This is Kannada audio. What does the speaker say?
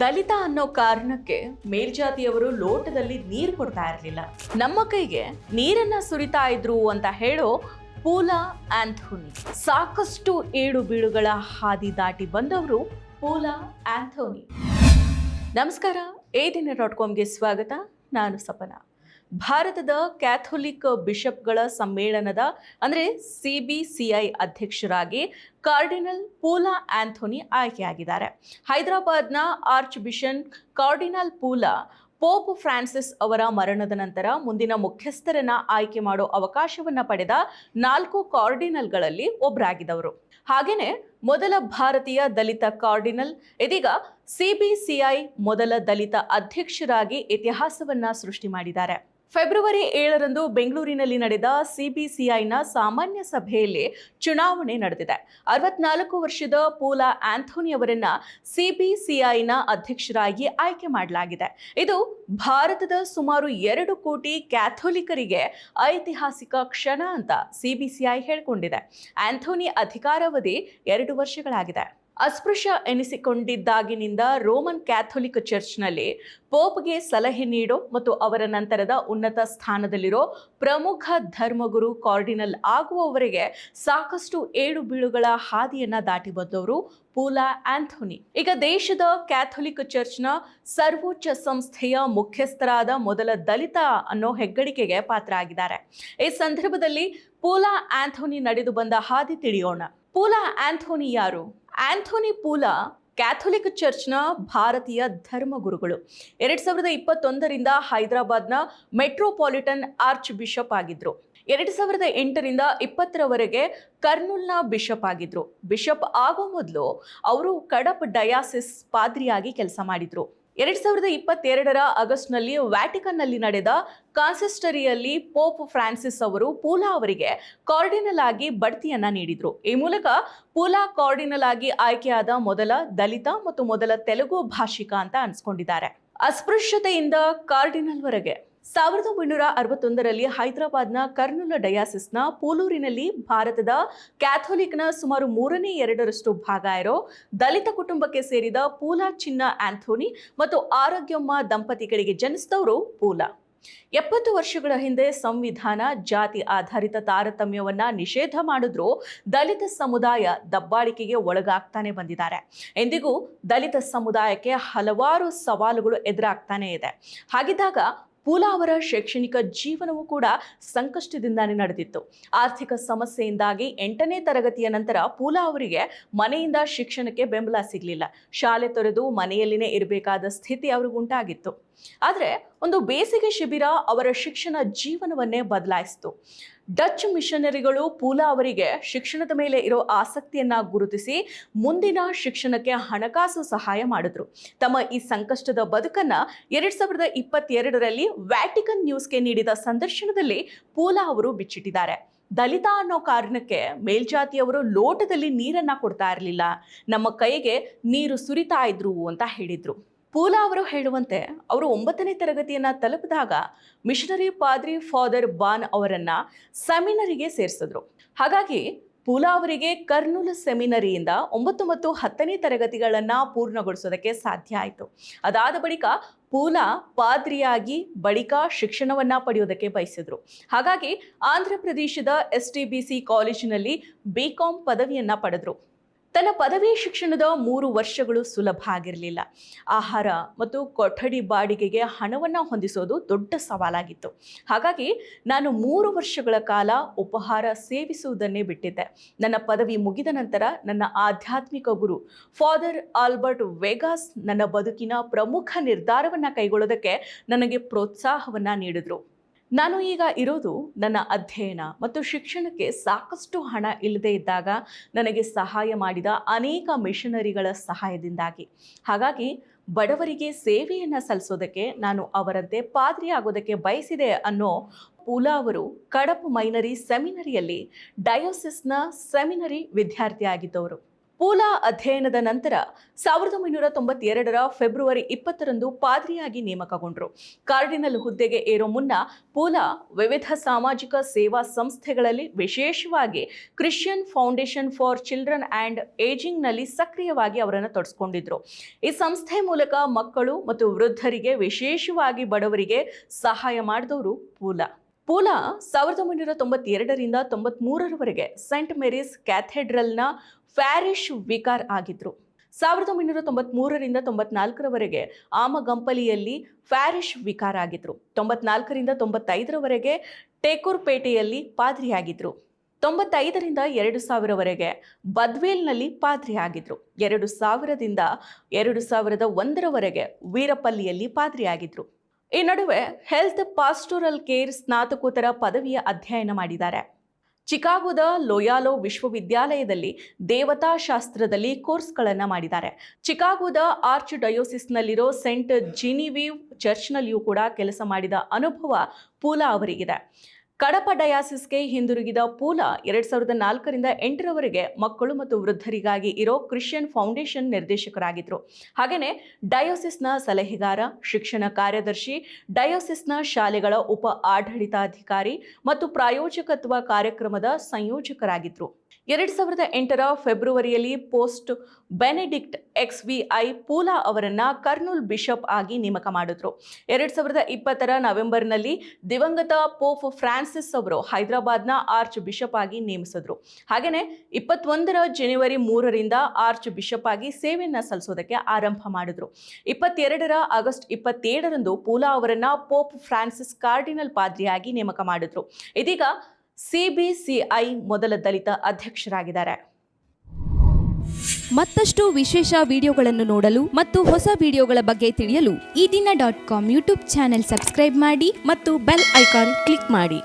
ದಲಿತ ಅನ್ನೋ ಕಾರಣಕ್ಕೆ ಮೇಲ್ಜಾತಿಯವರು ಲೋಟದಲ್ಲಿ ನೀರು ಕೊಡ್ತಾ ಇರಲಿಲ್ಲ. ನಮ್ಮ ಕೈಗೆ ನೀರನ್ನ ಸುರಿತಾ ಇದ್ರು ಅಂತ ಹೇಳೋ ಪೂಲಾ ಆಂಥೋನಿ ಸಾಕಷ್ಟು ಏಳು ಬೀಳುಗಳ ಹಾದಿ ದಾಟಿ ಬಂದವರು ಪೂಲಾ ಆಂಥೋನಿ ನಮಸ್ಕಾರ ಏ ದಿನ ಡಾಟ್ ಸ್ವಾಗತ. ನಾನು ಸಪನ. ಭಾರತದ ಕ್ಯಾಥೋಲಿಕ್ ಬಿಷಪ್ಗಳ ಸಮ್ಮೇಳನದ, ಅಂದರೆ ಸಿ ಅಧ್ಯಕ್ಷರಾಗಿ ಕಾರ್ಡಿನಲ್ ಪೂಲಾ ಆಂಥೋನಿ ಆಯ್ಕೆಯಾಗಿದ್ದಾರೆ. ಹೈದರಾಬಾದ್ನ archbishop cardinal Poola pope Francis ಅವರ ಮರಣದ ನಂತರ ಮುಂದಿನ ಮುಖ್ಯಸ್ಥರನ್ನ ಆಯ್ಕೆ ಮಾಡೋ ಅವಕಾಶವನ್ನ ಪಡೆದ ನಾಲ್ಕು ಕಾರ್ಡಿನಲ್ಗಳಲ್ಲಿ ಒಬ್ಬರಾಗಿದ್ದವರು ಹಾಗೆಯೇ ಮೊದಲ ಭಾರತೀಯ ದಲಿತ ಕಾರ್ಡಿನಲ್, ಇದೀಗ ಸಿಬಿಸಿಐ ಮೊದಲ ದಲಿತ ಅಧ್ಯಕ್ಷರಾಗಿ ಇತಿಹಾಸವನ್ನ ಸೃಷ್ಟಿ ಮಾಡಿದ್ದಾರೆ. ಫೆಬ್ರವರಿ ಏಳರಂದು ಬೆಂಗಳೂರಿನಲ್ಲಿ ನಡೆದ ಸಿಬಿಸಿಐನ ಸಾಮಾನ್ಯ ಸಭೆಯಲ್ಲಿ ಚುನಾವಣೆ ನಡೆದಿದೆ. ಅರವತ್ನಾಲ್ಕು ವರ್ಷದ ಪೂಲಾ ಆಂಥೋನಿ ಅವರನ್ನ ಸಿಬಿಸಿಐನ ಅಧ್ಯಕ್ಷರಾಗಿ ಆಯ್ಕೆ ಮಾಡಲಾಗಿದೆ. ಇದು ಭಾರತದ ಸುಮಾರು ಎರಡು ಕೋಟಿ ಕ್ಯಾಥೋಲಿಕರಿಗೆ ಐತಿಹಾಸಿಕ ಕ್ಷಣ ಅಂತ ಸಿಬಿಸಿಐ ಹೇಳಿಕೊಂಡಿದೆ. ಆಂಥೋನಿ ಅಧಿಕಾರಾವಧಿ ಎರಡು ವರ್ಷಗಳಾಗಿದೆ. ಅಸ್ಪೃಶ್ಯ ಎನಿಸಿಕೊಂಡಿದ್ದಾಗಿನಿಂದ ರೋಮನ್ ಕ್ಯಾಥೋಲಿಕ್ ಚರ್ಚ್ನಲ್ಲಿ ಪೋಪ್ಗೆ ಸಲಹೆ ನೀಡೋ ಮತ್ತು ಅವರ ನಂತರದ ಉನ್ನತ ಸ್ಥಾನದಲ್ಲಿರೋ ಪ್ರಮುಖ ಧರ್ಮಗುರು ಕಾರ್ಡಿನಲ್ ಆಗುವವರೆಗೆ ಸಾಕಷ್ಟು ಏಳು ಬೀಳುಗಳ ಹಾದಿಯನ್ನ ದಾಟಿ ಬಂದವರು ಪೂಲಾ ಆಂಥೋನಿ. ಈಗ ದೇಶದ ಕ್ಯಾಥೋಲಿಕ್ ಚರ್ಚ್ನ ಸರ್ವೋಚ್ಚ ಸಂಸ್ಥೆಯ ಮುಖ್ಯಸ್ಥರಾದ ಮೊದಲ ದಲಿತ ಅನ್ನೋ ಹೆಗ್ಗಳಿಕೆಗೆ ಪಾತ್ರ ಆಗಿದ್ದಾರೆ ಈ ಸಂದರ್ಭದಲ್ಲಿ ಪೂಲಾ ಆಂಥೋನಿ ನಡೆದು ಬಂದ ಹಾದಿ ತಿಳಿಯೋಣ. ಪೂಲಾ ಆಂಥೋನಿ ಯಾರು? ಆಂಥೋನಿ ಪೂಲಾ ಕ್ಯಾಥೋಲಿಕ್ ಚರ್ಚ್ನ ಭಾರತೀಯ ಧರ್ಮಗುರುಗಳು. ಎರಡ್ ಸಾವಿರದ ಇಪ್ಪತ್ತೊಂದರಿಂದ ಹೈದರಾಬಾದ್ನ ಮೆಟ್ರೋಪಾಲಿಟನ್ ಆರ್ಚ್ ಬಿಷಪ್ ಆಗಿದ್ರು. ಎರಡ್ ಸಾವಿರದ ಎಂಟರಿಂದ ಇಪ್ಪತ್ತರವರೆಗೆ ಕರ್ನೂಲ್ನ ಬಿಷಪ್ ಆಗಿದ್ರು. ಬಿಷಪ್ ಆಗೋ ಮೊದಲು ಅವರು ಕಡಪ್ ಡಯಾಸಿಸ್ ಪಾದ್ರಿಯಾಗಿ ಕೆಲಸ ಮಾಡಿದ್ರು. ಎರಡ್ ಸಾವಿರದ ಇಪ್ಪತ್ತೆರಡರ ಆಗಸ್ಟ್ನಲ್ಲಿ ವ್ಯಾಟಿಕನ್ನಲ್ಲಿ ನಡೆದ ಕಾನ್ಸೆಸ್ಟರಿಯಲ್ಲಿ ಪೋಪ್ ಫ್ರಾನ್ಸಿಸ್ ಅವರು ಪೂಲಾ ಅವರಿಗೆ ಕಾರ್ಡಿನಲ್ ಆಗಿ ಬಡ್ತಿಯನ್ನ ನೀಡಿದ್ರು. ಈ ಮೂಲಕ ಪೂಲಾ ಕಾರ್ಡಿನಲ್ ಆಗಿ ಆಯ್ಕೆಯಾದ ಮೊದಲ ದಲಿತ ಮತ್ತು ಮೊದಲ ತೆಲುಗು ಭಾಷಿಕ ಅಂತ ಅನ್ಸ್ಕೊಂಡಿದ್ದಾರೆ. ಅಸ್ಪೃಶ್ಯತೆಯಿಂದ ಕಾರ್ಡಿನಲ್ವರೆಗೆ ಸಾವಿರದ ಒಂಬೈನೂರ ಅರವತ್ತೊಂದರಲ್ಲಿ ಹೈದರಾಬಾದ್ನ ಕರ್ನೂಲ ಡಯಾಸಿಸ್ನ ಪೂಲೂರಿನಲ್ಲಿ ಭಾರತದ ಕ್ಯಾಥೋಲಿಕ್ನ ಸುಮಾರು ಮೂರನೇ ಎರಡರಷ್ಟು ಭಾಗ ಇರೋ ದಲಿತ ಕುಟುಂಬಕ್ಕೆ ಸೇರಿದ ಪೂಲಾ ಚಿನ್ನ ಆಂಥೋನಿ ಮತ್ತು ಆರೋಗ್ಯಮ್ಮ ದಂಪತಿಗಳಿಗೆ ಜನಿಸಿದವರು ಪೂಲಾ. ಎಪ್ಪತ್ತು ವರ್ಷಗಳ ಹಿಂದೆ ಸಂವಿಧಾನ ಜಾತಿ ಆಧಾರಿತ ತಾರತಮ್ಯವನ್ನ ನಿಷೇಧ ಮಾಡಿದ್ರೂ ದಲಿತ ಸಮುದಾಯ ದಬ್ಬಾಳಿಕೆಗೆ ಒಳಗಾಗ್ತಾನೆ ಬಂದಿದ್ದಾರೆ. ಎಂದಿಗೂ ದಲಿತ ಸಮುದಾಯಕ್ಕೆ ಹಲವಾರು ಸವಾಲುಗಳು ಎದುರಾಗ್ತಾನೆ ಇದೆ. ಹಾಗಿದ್ದಾಗ ಪೂಲಾ ಅವರ ಶೈಕ್ಷಣಿಕ ಜೀವನವೂ ಕೂಡ ಸಂಕಷ್ಟದಿಂದಾನೇ ನಡೆದಿತ್ತು. ಆರ್ಥಿಕ ಸಮಸ್ಯೆಯಿಂದಾಗಿ ಎಂಟನೇ ತರಗತಿಯ ನಂತರ ಪೂಲಾ ಅವರಿಗೆ ಮನೆಯಿಂದ ಶಿಕ್ಷಣಕ್ಕೆ ಬೆಂಬಲ ಸಿಗಲಿಲ್ಲ. ಶಾಲೆ ತೊರೆದು ಮನೆಯಲ್ಲಿನೇ ಇರಬೇಕಾದ ಸ್ಥಿತಿ ಅವ್ರಿಗುಂಟಾಗಿತ್ತು ಆದರೆ ಒಂದು ಬೇಸಿಗೆ ಶಿಬಿರ ಅವರ ಶಿಕ್ಷಣ ಜೀವನವನ್ನೇ ಬದಲಾಯಿಸಿತು. ಡಚ್ ಮಿಷನರಿಗಳು ಪೂಲಾ ಅವರಿಗೆ ಶಿಕ್ಷಣದ ಮೇಲೆ ಇರೋ ಆಸಕ್ತಿಯನ್ನ ಗುರುತಿಸಿ ಮುಂದಿನ ಶಿಕ್ಷಣಕ್ಕೆ ಹಣಕಾಸು ಸಹಾಯ ಮಾಡಿದ್ರು. ತಮ್ಮ ಈ ಸಂಕಷ್ಟದ ಬದುಕನ್ನ ಎರಡ್ ಸಾವಿರದ ಇಪ್ಪತ್ತೆರಡರಲ್ಲಿ ವ್ಯಾಟಿಕನ್ ನ್ಯೂಸ್ಗೆ ನೀಡಿದ ಸಂದರ್ಶನದಲ್ಲಿ ಪೂಲಾ ಅವರು ಬಿಚ್ಚಿಟ್ಟಿದ್ದಾರೆ. ದಲಿತ ಅನ್ನೋ ಕಾರಣಕ್ಕೆ ಮೇಲ್ಜಾತಿಯವರು ಲೋಟದಲ್ಲಿ ನೀರನ್ನ ಕೊಡ್ತಾ ಇರಲಿಲ್ಲ. ನಮ್ಮ ಕೈಗೆ ನೀರು ಸುರಿತಾ ಇದ್ರು ಅಂತ ಹೇಳಿದ್ರು. ಪೂಲಾ ಅವರು ಹೇಳುವಂತೆ ಅವರು ಒಂಬತ್ತನೇ ತರಗತಿಯನ್ನು ತಲುಪಿದಾಗ ಮಿಷನರಿ ಪಾದ್ರಿ ಫಾದರ್ ಬಾನ್ ಅವರನ್ನು ಸೆಮಿನರಿಗೆ ಸೇರಿಸಿದ್ರು. ಹಾಗಾಗಿ ಪೂಲಾ ಅವರಿಗೆ ಕರ್ನೂಲ್ ಸೆಮಿನರಿಯಿಂದ ಒಂಬತ್ತು ಮತ್ತು ಹತ್ತನೇ ತರಗತಿಗಳನ್ನು ಪೂರ್ಣಗೊಳಿಸೋದಕ್ಕೆ ಸಾಧ್ಯ ಆಯಿತು. ಅದಾದ ಬಳಿಕ ಪೂಲಾ ಪಾದ್ರಿಯಾಗಿ ಬಳಿಕ ಶಿಕ್ಷಣವನ್ನು ಪಡೆಯೋದಕ್ಕೆ ಬಯಸಿದರು. ಹಾಗಾಗಿ ಆಂಧ್ರ ಪ್ರದೇಶದ ಎಸ್ ಟಿ ಬಿ ಸಿ ಕಾಲೇಜಿನಲ್ಲಿ ಬಿ ಕಾಮ್ ಪದವಿಯನ್ನು ಪಡೆದ್ರು. ತನ್ನ ಪದವಿ ಶಿಕ್ಷಣದ ಮೂರು ವರ್ಷಗಳು ಸುಲಭ ಆಗಿರಲಿಲ್ಲ. ಆಹಾರ ಮತ್ತು ಕೊಠಡಿ ಬಾಡಿಗೆಗೆ ಹಣವನ್ನು ಹೊಂದಿಸೋದು ದೊಡ್ಡ ಸವಾಲಾಗಿತ್ತು. ಹಾಗಾಗಿ ನಾನು ಮೂರು ವರ್ಷಗಳ ಕಾಲ ಉಪಹಾರ ಸೇವಿಸುವುದನ್ನೇ ಬಿಟ್ಟಿದ್ದೆ. ನನ್ನ ಪದವಿ ಮುಗಿದ ನಂತರ ನನ್ನ ಆಧ್ಯಾತ್ಮಿಕ ಗುರು, ಫಾದರ್ ಆಲ್ಬರ್ಟ್ ವೆಗಾಸ್, ನನ್ನ ಬದುಕಿನ ಪ್ರಮುಖ ನಿರ್ಧಾರವನ್ನು ಕೈಗೊಳ್ಳೋದಕ್ಕೆ ನನಗೆ ಪ್ರೋತ್ಸಾಹವನ್ನು ನೀಡಿದ್ರು. ನಾನು ಈಗ ಇರೋದು ನನ್ನ ಅಧ್ಯಯನ ಮತ್ತು ಶಿಕ್ಷಣಕ್ಕೆ ಸಾಕಷ್ಟು ಹಣ ಇಲ್ಲದೆ ಇದ್ದಾಗ ನನಗೆ ಸಹಾಯ ಮಾಡಿದ ಅನೇಕ ಮಿಷನರಿಗಳ ಸಹಾಯದಿಂದಾಗಿ. ಹಾಗಾಗಿ ಬಡವರಿಗೆ ಸೇವೆಯನ್ನು ಸಲ್ಲಿಸೋದಕ್ಕೆ ನಾನು ಅವರಂತೆ ಪಾದ್ರಿ ಆಗೋದಕ್ಕೆ ಬಯಸಿದೆ ಅನ್ನೋ ಪೂಲಾ ಅವರು ಕಡಪು ಮೈನರಿ ಸೆಮಿನರಿಯಲ್ಲಿ ಡಯೋಸಿಸ್ನ ಸೆಮಿನರಿ ವಿದ್ಯಾರ್ಥಿಯಾಗಿದ್ದವರು. ಪೂಲಾ ಅಧ್ಯಯನದ ನಂತರ ಸಾವಿರದ ಒಂಬೈನೂರ ತೊಂಬತ್ತೆರಡರ ಫೆಬ್ರವರಿ ಇಪ್ಪತ್ತರಂದು ಪಾದ್ರಿಯಾಗಿ ನೇಮಕಗೊಂಡರು. ಕಾರ್ಡಿನಲ್ ಹುದ್ದೆಗೆ ಏರೋ ಮುನ್ನ ಪೂಲಾ ವಿವಿಧ ಸಾಮಾಜಿಕ ಸೇವಾ ಸಂಸ್ಥೆಗಳಲ್ಲಿ ವಿಶೇಷವಾಗಿ Christian foundation for children and ಏಜಿಂಗ್ನಲ್ಲಿ ಸಕ್ರಿಯವಾಗಿ ಅವರನ್ನು ತೊಡಸ್ಕೊಂಡಿದ್ರು. ಈ ಸಂಸ್ಥೆ ಮೂಲಕ ಮಕ್ಕಳು ಮತ್ತು ವೃದ್ಧರಿಗೆ ವಿಶೇಷವಾಗಿ ಬಡವರಿಗೆ ಸಹಾಯ ಮಾಡಿದವರು ಪೂಲಾ. ಪೂಲಾ ಸಾವಿರದ ಒಂಬೈನೂರ ತೊಂಬತ್ತೆರಡರಿಂದ ತೊಂಬತ್ಮೂರರವರೆಗೆ ಸೆಂಟ್ ಮೇರೀಸ್ ಕ್ಯಾಥೆಡ್ರಲ್ನ ಫ್ಯಾರಿಶ್ ವಿಕಾರ್ ಆಗಿದ್ರು. ಸಾವಿರದ ಒಂಬೈನೂರ ತೊಂಬತ್ಮೂರರಿಂದ ತೊಂಬತ್ನಾಲ್ಕರವರೆಗೆ ಆಮಗಂಪಲಿಯಲ್ಲಿ ಫ್ಯಾರಿಶ್ ವಿಕಾರ್ ಆಗಿದ್ರು. ತೊಂಬತ್ನಾಲ್ಕರಿಂದ ತೊಂಬತ್ತೈದರವರೆಗೆ ಟೇಕೂರ್ಪೇಟೆಯಲ್ಲಿ ಪಾದ್ರಿಯಾಗಿದ್ರು. ತೊಂಬತ್ತೈದರಿಂದ ಎರಡು ಸಾವಿರವರೆಗೆ ಬದ್ವೇಲ್ನಲ್ಲಿ ಪಾದ್ರಿ ಆಗಿದ್ರು ಎರಡು ಸಾವಿರದಿಂದ ಎರಡು ಸಾವಿರದ ಒಂದರವರೆಗೆ ವೀರಪಲ್ಲಿಯಲ್ಲಿ ಪಾದ್ರಿಯಾಗಿದ್ರು. ಈ ನಡುವೆ ಹೆಲ್ತ್ ಪಾಸ್ಟೋರಲ್ ಕೇರ್ ಸ್ನಾತಕೋತ್ತರ ಪದವಿಯ ಅಧ್ಯಯನ ಮಾಡಿದ್ದಾರೆ. ಚಿಕಾಗೋದ ಲೋಯಾಲೋ ವಿಶ್ವವಿದ್ಯಾಲಯದಲ್ಲಿ ದೇವತಾಶಾಸ್ತ್ರದಲ್ಲಿ ಕೋರ್ಸ್ಗಳನ್ನು ಮಾಡಿದ್ದಾರೆ. ಚಿಕಾಗೋದ ಆರ್ಚ್ ಡಯೋಸಿಸ್ನಲ್ಲಿರೋ ಸೆಂಟ್ ಜಿನಿವೀವ್ ಚರ್ಚ್ನಲ್ಲಿಯೂ ಕೂಡ ಕೆಲಸ ಮಾಡಿದ ಅನುಭವ ಪೂಲಾ ಅವರಿಗಿದೆ. ಕಡಪ ಡಯಾಸಿಸ್ಗೆ ಹಿಂದಿರುಗಿದ ಪೂಲಾ ಎರಡ್ ಸಾವಿರದ ನಾಲ್ಕರಿಂದ ಎಂಟರವರೆಗೆ ಮಕ್ಕಳು ಮತ್ತು ವೃದ್ಧರಿಗಾಗಿ ಇರೋ ಕ್ರಿಶ್ಚಿಯನ್ ಫೌಂಡೇಶನ್ ನಿರ್ದೇಶಕರಾಗಿದ್ದರು ಹಾಗೆಯೇ ಡಯೋಸಿಸ್ನ ಸಲಹೆಗಾರ, ಶಿಕ್ಷಣ ಕಾರ್ಯದರ್ಶಿ, ಡಯೋಸಿಸ್ನ ಶಾಲೆಗಳ ಉಪ ಆಡಳಿತಾಧಿಕಾರಿ ಮತ್ತು ಪ್ರಾಯೋಜಕತ್ವ ಕಾರ್ಯಕ್ರಮದ ಸಂಯೋಜಕರಾಗಿದ್ದರು ಎರಡ್ ಸಾವಿರದ ಎಂಟರ ಫೆಬ್ರವರಿಯಲ್ಲಿ post Benedict X V I Poola ಅವರನ್ನ ಕರ್ನೂಲ್ ಬಿಷಪ್ ಆಗಿ ನೇಮಕ ಮಾಡಿದ್ರು. ಎರಡ್ ಸಾವಿರದ ಇಪ್ಪತ್ತರ ನವೆಂಬರ್ನಲ್ಲಿ ದಿವಂಗತ ಪೋಪ್ ಫ್ರಾನ್ಸಿಸ್ ಅವರು ಹೈದರಾಬಾದ್ನ ಆರ್ಚ್ ಬಿಷಪ್ ಆಗಿ ನೇಮಿಸಿದ್ರು. ಹಾಗೆಯೇ ಇಪ್ಪತ್ತೊಂದರ ಜನವರಿ ಮೂರರಿಂದ ಆರ್ಚ್ ಬಿಷಪ್ ಆಗಿ ಸೇವೆಯನ್ನು ಸಲ್ಲಿಸೋದಕ್ಕೆ ಆರಂಭ ಮಾಡಿದ್ರು. ಇಪ್ಪತ್ತೆರಡರ ಆಗಸ್ಟ್ ಇಪ್ಪತ್ತೇಳರಂದು ಪೂಲಾ ಅವರನ್ನ ಪೋಪ್ ಫ್ರಾನ್ಸಿಸ್ ಕಾರ್ಡಿನಲ್ ಪಾದ್ರಿಯಾಗಿ ನೇಮಕ ಮಾಡಿದ್ರು. ಇದೀಗ ಸಿಬಿಸಿಐ ಮೊದಲ ದಲಿತ ಅಧ್ಯಕ್ಷರಾಗಿದ್ದಾರೆ. ಮತ್ತಷ್ಟು ವಿಶೇಷ ವಿಡಿಯೋಗಳನ್ನು ನೋಡಲು ಮತ್ತು ಹೊಸ ವಿಡಿಯೋಗಳ ಬಗ್ಗೆ ತಿಳಿಯಲು ಈ ದಿನ dot com YouTube channel subscribe ಮಾಡಿ ಮತ್ತು ಬೆಲ್ ಐಕಾನ್ ಕ್ಲಿಕ್ ಮಾಡಿ.